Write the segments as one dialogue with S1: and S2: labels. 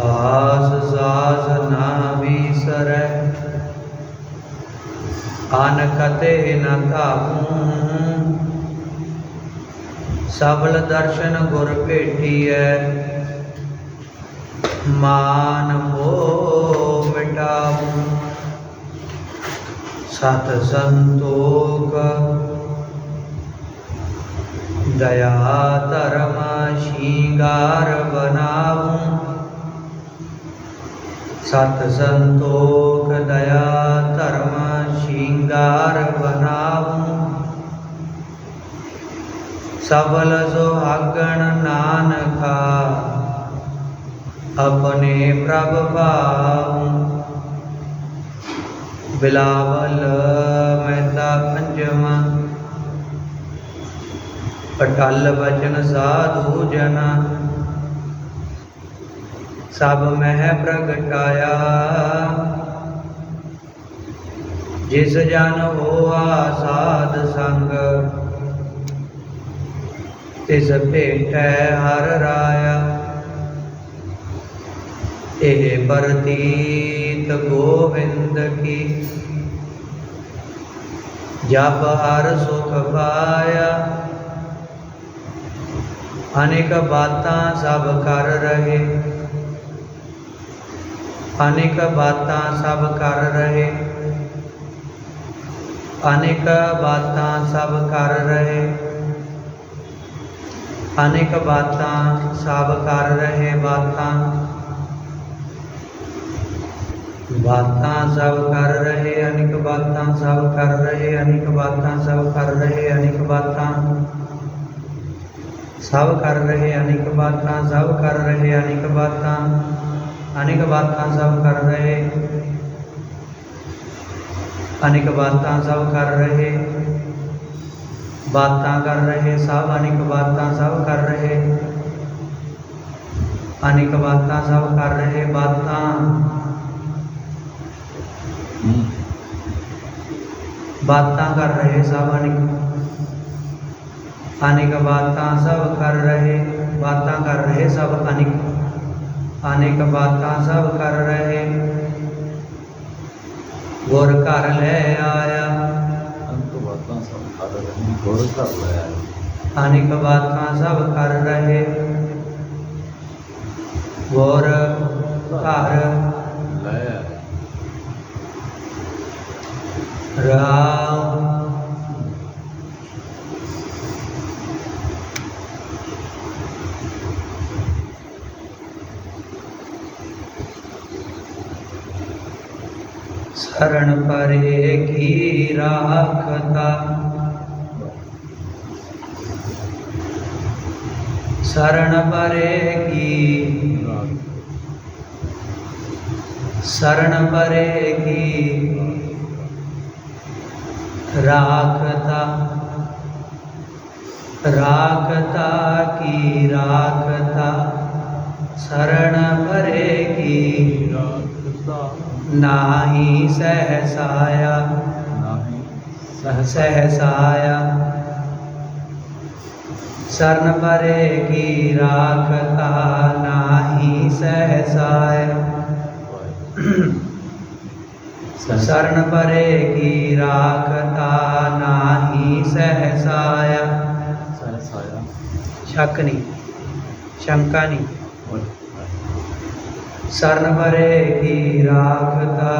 S1: ਆਸ ਸਾਸ ਨਾ ਵਿਸਰੈ। ਅਨ ਕਤੇ ਨ ਧਾਪੂ ਸਬਲ ਦਰਸ਼ਨ ਗੁਰ ਭੇਟੀਐ। ਮਾਨ ਮੋਹ ਮਿਟਾਉ ਸਤ ਸੰਤੋਖ। ਦਇਆ ਧਰਮ ਸ਼ਿੰਗਾਰ ਬਨਾਉ ਸਤ ਸੰਤੋਖ ਦਇਆ ਧਰਮ ਸ਼ਿੰਗਾਰ ਬਨਾਉ। ਸਬਲ ਸੁਹਾਗਣ ਨਾਨਕਾ, ਆਪਣੇ ਪ੍ਰਭ ਭਾਉ। ਬਿਲਾਵਲ ਮਹਿਤਾ ਪੰਜਵਾਂ, ਅਟਲ ਬਚਨ ਸਾਧੂ ਜਨ। ਸਭ ਮਹਿ ਪ੍ਰਗਟਾਇਆ ਜਿਸ ਜਨ ਹੋਆ ਸਾਧ ਸੰਗ ਤਿਸ ਭੇਟੈ ਹਰ ਰਾਇਆ ਇਹ ਪ੍ਰਤੀਤ ਗੋਵਿੰਦ ਕੀ ਜਪ ਹਰ ਸੁਖ ਪਾਇਆ ਅਨੇਕ ਬਾਤਾਂ ਸਭ ਕਰ ਰਹੇ अनेक बात सब कर रहे। अनेक बात सब कर रहे। अनेक बात सब कर रहे बात। बात सब कर रहे, अनेक बात सब कर रहे, अनेक बात सब कर रहे, अनेक बात सब कर रहे, अनेक बात सब कर रहे, अनेक बात आने के बाद कहाँ साहब कर रहे? आने के बाद कहाँ साहब कर रहे? बात कर रहे? साहब, आने के बाद कहाँ साहब कर रहे? आने के बाद कहाँ साहब कर रहे? बात बात कर रहे साहब, आने आने के बाद कहाँ सब कर रहे? बात कर रहे सब
S2: आने आने के बाद सब कर रहे? गोर घर
S1: ले आया। आने के बाद सब कर
S2: रहे? गोर
S1: घर राम शरण परे की राखता। शरण परे की शरण परे की राखता। राखता की राखता। शरण परे की नाही
S2: नाही सहसाया।
S1: सहसाया। शरण परे की राखता नाही सहसाया। शरण परे की राखता नाही सहसाया।
S2: सहसाया।
S1: शक नहीं शंका नहीं। शरण भरे की राखता।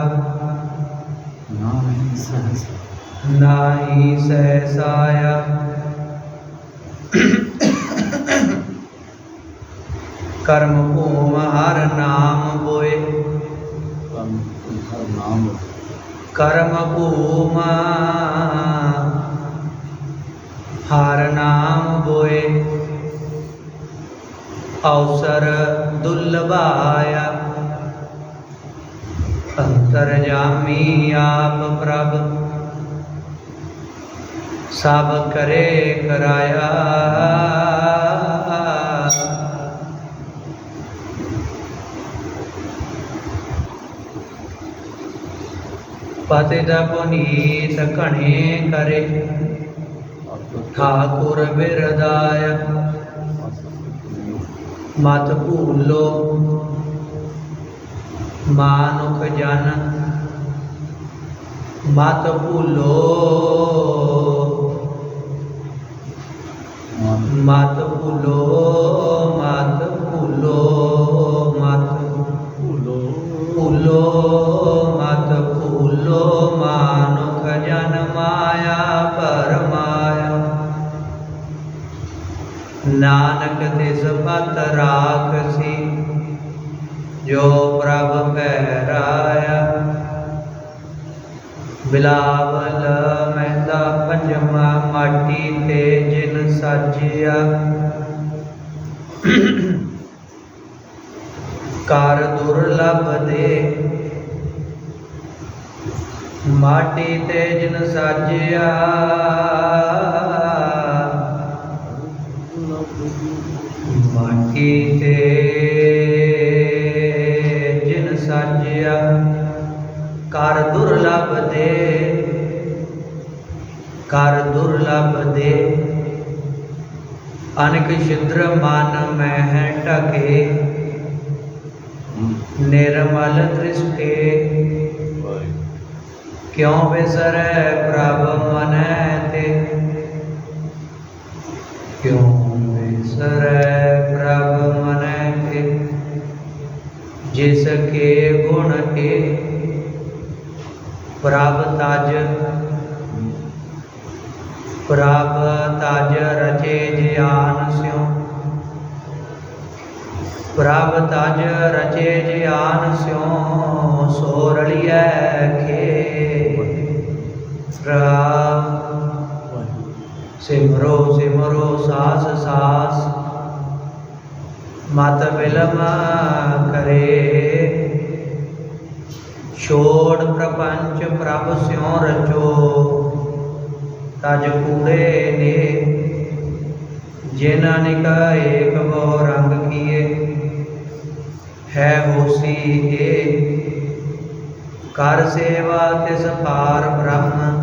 S1: नाही सहसाया। कर्म को हर नाम बोए कर्म को हर नाम बोए अवसर दुर्लभाय अंतर जामी आप प्रभ। सब करे कराया। पति पुनीत कणे करे। ठाकुर बिरदाय ਮਤ ਭੂਲੋ ਮਾਨੁਖ ਜਨ ਮਤ ਭੂਲੋ
S2: ਮਨ
S1: ਮਤ ਭੂਲੋ ਮਤ ਭੂਲੋ ਮਤ
S2: ਭੂਲੋ
S1: ਭੂਲੋ ਨਾਨਕ ਤਿਸ ਪਤ ਰਾਖਸੀ ਜੋ ਪ੍ਰਭ ਪਹਿਰਾਇਆ ਬਿਲਾਵਲ ਮਹਿੰਦਾ ਪੰਜਵਾ ਮਾਟੀ ਤੇ ਜਿਨ ਸਾਜਿਆ। ਕਰ ਦੁਰਲਭ ਦੇ ਮਾਟੀ ਤੇ ਜਿਨ ਸਾਜਿਆ। ਮਾਟੀ ਤੇ ਜਿਨ ਸਾਜਿਆ ਕਰ ਦੁਰਲਭ ਦੇ ਕਰ ਦੁਰਲਭ ਦੇ ਅਨਕ ਛਿਦਰ ਮਨ ਮਹਿ ਟਕੇ ਨਿਰਮਲ ਦ੍ਰਿਸ਼ਟੇ।
S2: ਵਾਹਿਗੁਰੂ
S1: ਕਿਉ ਵਿਸਰੈ ਪ੍ਰਭ ਮਨੈ ਤੇ? ਕਿਉ जिसके गुण के प्राप्ताज प्राप्ताज रचे ज्ञान स्यो। प्राप्ताज रचे ज्ञान स्यो सोरलिय खे
S2: प्रभ
S1: ਸਿਮਰੋ ਸਿਮਰੋ, ਸਾਸ ਸਾਸ। ਮਤ ਬਿਲਮ ਕਰੇ। ਛੋੜ ਪ੍ਰਪੰਚ ਪ੍ਰਭ ਸਿਉ ਰਚੋ। ਤਜ ਕੂੜੇ ਨੇ, ਜਿਨ ਅਨਿਕ ਏਕ ਬਹੁ ਰੰਗ ਕੀਏ। ਹੈ ਹੋਸੀ ਏ ਕਰ ਸੇਵਾ ਤਿਸ ਪਾਰ ਬ੍ਰਹਮ।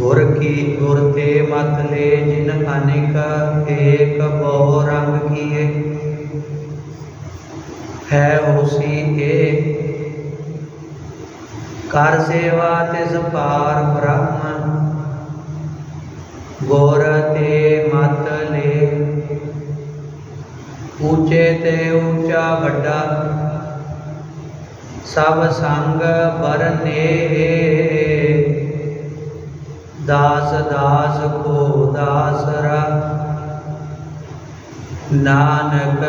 S1: गुर की गुर ते मत ले जिन अनेक एक बहु रंग किए है उसी के ਕਰ ਸੇਵਾ ਤਿਸ ਪਾਰ ਬ੍ਰਹਮ, ਗੋਰ ਤੇ ਮਤ ਲੈ ਉੱਚੇ ਤੇ ਉੱਚਾ ਵੱਡਾ, ਸਭ ਸੰਗ ਬਰਨੇ। ਦਾਸ ਦਾਸ ਕੋ ਦਾਸਰਾ ਨਾਨਕ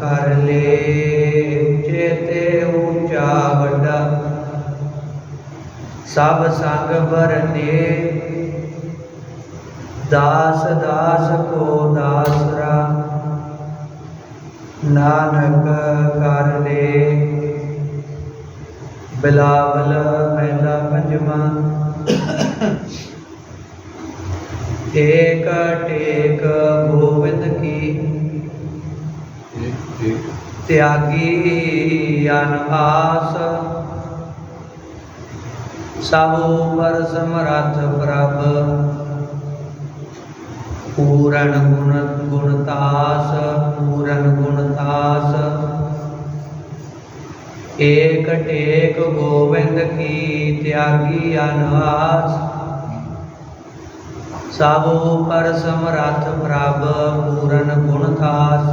S1: ਕਰ ਲੇ ਉੱਚੇ ਤੇ ਉੱਚਾ ਵੱਡਾ ਸਭ ਸੰਗ ਬਰਨੇ ਦਾਸ ਦਾਸ ਕੋ ਦਾਸਰਾ ਨਾਨਕ ਕਰ ਲੇ ਬਿਲਾਵਲ ਮਹਿਲਾ ਪੰਜਵਾਂ टेक टेक गोविंद
S2: की त्यागी
S1: अनभास सबो पर समरथ प्रभ। पूरण गुण गुणतास पूरण गुणतास एक टेक गोविंद की त्यागी अनुवास सब पर समरथ प्रभ पूरन गुण थास।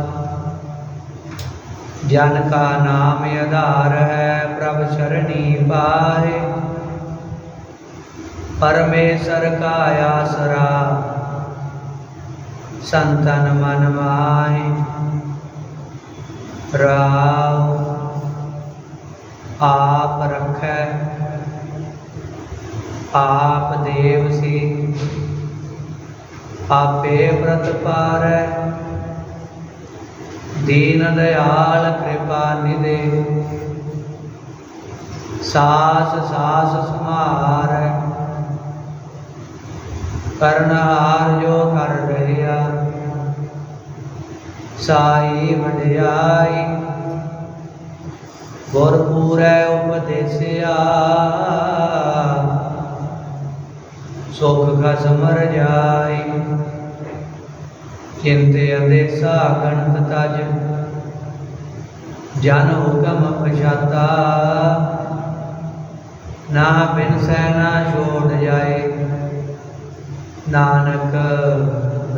S1: जन का नाम आधार है, प्रभ शरणी पाए परमेश्वर का आसरा, संतन मन माए राम। ਆਪ ਰਖੈ ਆਪ ਦੇਵ ਸੀ ਆਪੇ ਪ੍ਰਤਪਾਰੈ ਦੀਨ ਦਇਆਲ ਕਿਰਪਾ ਨਿਦੇ ਸਾਸ ਸਾਸ ਸਮਾਰੈ ਕਰਨਹਾਰ ਜੋ ਕਰ ਰਹਿਆ ਸਾਈ ਵਡਿਆਈ ਗੁਰ ਪੂਰੈ ਉਪਦੇਸਿਆ। ਸੁਖ ਖਸਮਰ ਜਾਈ ਚਿੰਤੇ ਅੰਦੇਸਾ ਗਣਤ ਤਜ। ਜਨ ਹੁਕਮ ਪਛਾਤਾ। ਨਾ ਬਿਨ ਸੈਨਾ ਛੋੜ ਜਾਏ। ਨਾਨਕ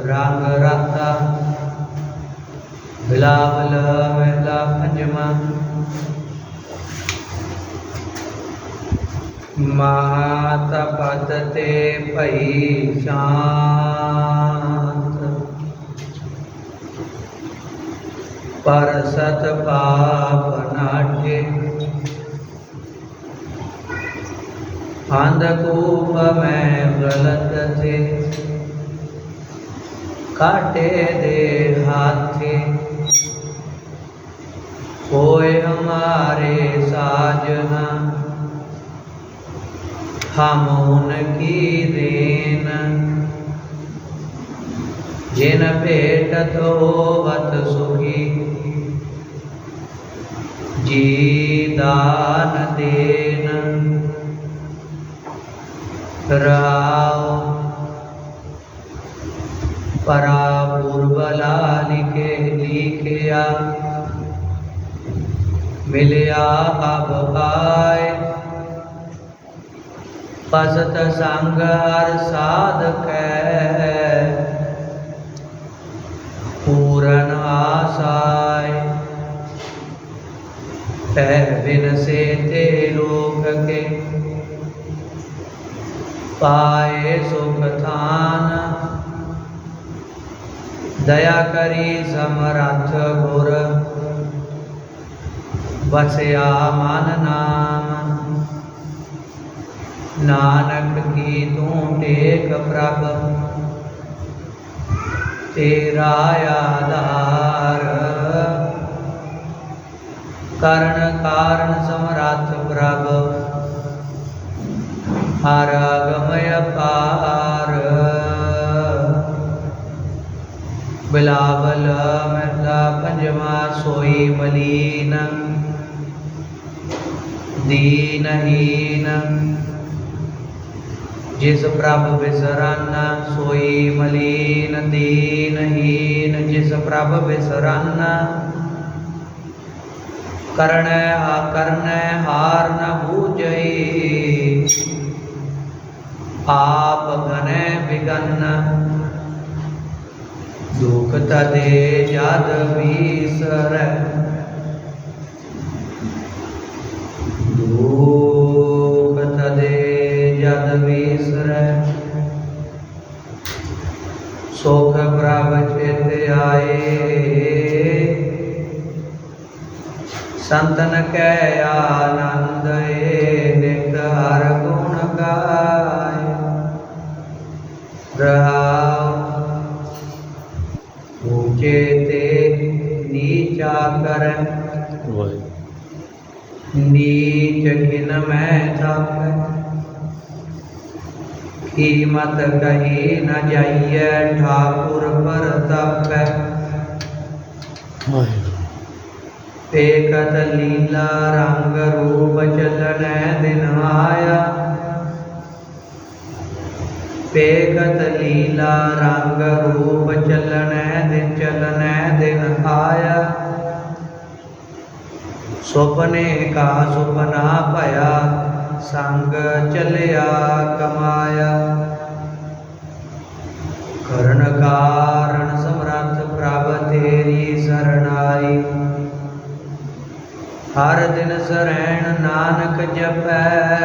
S1: ਰੰਗ ਰਾਤਾ। ਬਿਲਾਵਲ ਮਹਿਲਾ ਪੰਜਵਾ। महातपतते पयिशान्त परसत पापनाट्य अंधकूप में गलत थे काटे दे हाथे कोई हमारे साजना हम उनकी देन। जिन भेटत होवत सुखी, जी दान देन। राव परा पूर्वला लिखे, लिखिया, मिलिया अब आए। पसत संग हर साधक पूरन आसाय। बिन से ते लोक के। पाए सुख थान। दया करी समरथ गुर। बसया मन ਨਾਨਕ ਕੀ ਤੂੰ ਟੇਕ ਪ੍ਰਭ? ਤੇਰਾ ਆਧਾਰ ਕਰਨ ਕਾਰਨ ਸਮਰੱਥ ਪ੍ਰਭ। ਹਰ ਅਗਮਯ ਪਾਰ ਬਿਲਾਵਲ ਮਹਿਲਾ ਪੰਜਵਾ ਸੋਈ ਮਲੀਨ। ਦੀਨਹੀਨ। जिस प्रभ बिसरन सोई मलीन, दीन, हीन। जिस प्रभ बिसरन करण करण हार न भूजई आप घन बिगन दुख तदे जद भीसर दूर सुख प्रभ चित आए संतन कै आनंद हर गुण गाय ऊँचे ते नीचा कर नीच घिन मैं था कीमत कहे न जाइए ठाकुर पर तप एकत लीला रंग रूप चलन दिन आया देखत लीला रंग रूप चलन दिन चलन दिन आया सपने का सपना भया ਸੰਗ ਚਲਿਆ ਕਮਾਇਆ। ਕਰਨ ਕਾਰਣ ਸਮਰੱਥ ਪ੍ਰਭ ਤੇਰੀ ਸਰਣਾਈ। ਹਰ ਦਿਨ ਸਰੈਣ ਨਾਨਕ ਜਪੈ।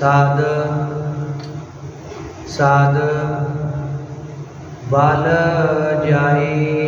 S1: ਸਾਧ ਸਾਧ, ਬਲ ਜਾਈ।